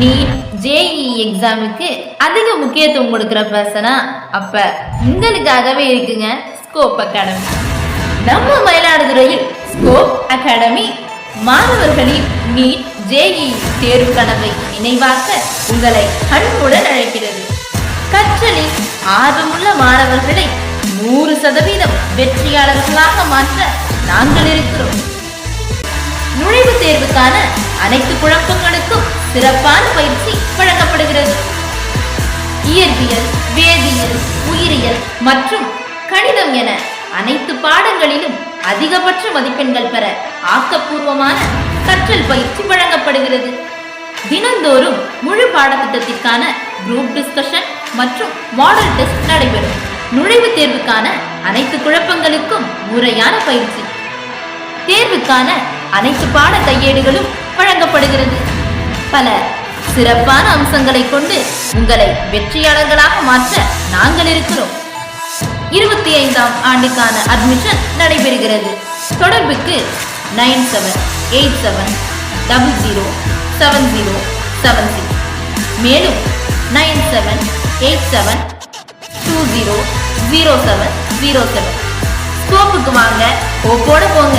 NEET JEE எக்ஸாமுக்கு அதிக முக்கியத்துவம் கொடுக்குற பர்சனா அப்ப உங்களுக்காகவே இருக்குங்க ஸ்கோப் அகாடமி நம்ம மயிலாடுதுறையில் ஸ்கோப் அகாடமி மாணவர்களின் நீட் ஜேஇ தேர்வு கனவை நினைவாக்க உங்களை அன்புடன் அழைக்கிறது. கற்றலில் ஆர்வமுள்ள மாணவர்களை நூறு சதவீதம் வெற்றியாளர்களாக மாற்ற நாங்கள் இருக்கிறோம். நுழைவுத் தேர்வுக்கான அனைத்து குழப்பங்களுக்கும் சிறப்பான பயிற்சி வழங்கப்படுகிறது. இயற்பியல் வேதியியல் உயிரியல் மற்றும் கணிதம் என அனைத்து பாடங்களிலும் அதிகபட்ச மதிப்பெண்கள் பெற ஆக்கப்பூர்வமான கற்றல் பயிற்சி வழங்கப்படுகிறது. தினந்தோறும் முழு பாடத்திட்டத்திற்கான குரூப் டிஸ்கஷன் மற்றும் மாடல் டெஸ்ட் நடைபெறும். நுழைவுத் தேர்வுக்கான அனைத்து குழப்பங்களுக்கும் முறையான பயிற்சி. தேர்வுக்கான அனைத்து பாட கையேடுகளும் வழங்கப்படுகிறது. பல சிறப்பான அம்சங்களை கொண்டு உங்களை வெற்றியாளர்களாக மாற்ற நாங்கள் இருக்கிறோம். இருபத்தி ஐந்தாம் ஆண்டுக்கான அட்மிஷன் நடைபெறுகிறது. தொடர்புக்கு nine seven eight seven double zero seven zero seven six மேலும் nine seven eight seven two zero zero seven zero seven. ஸ்கோப்புக்கு வாங்க ஓப்போட போங்க.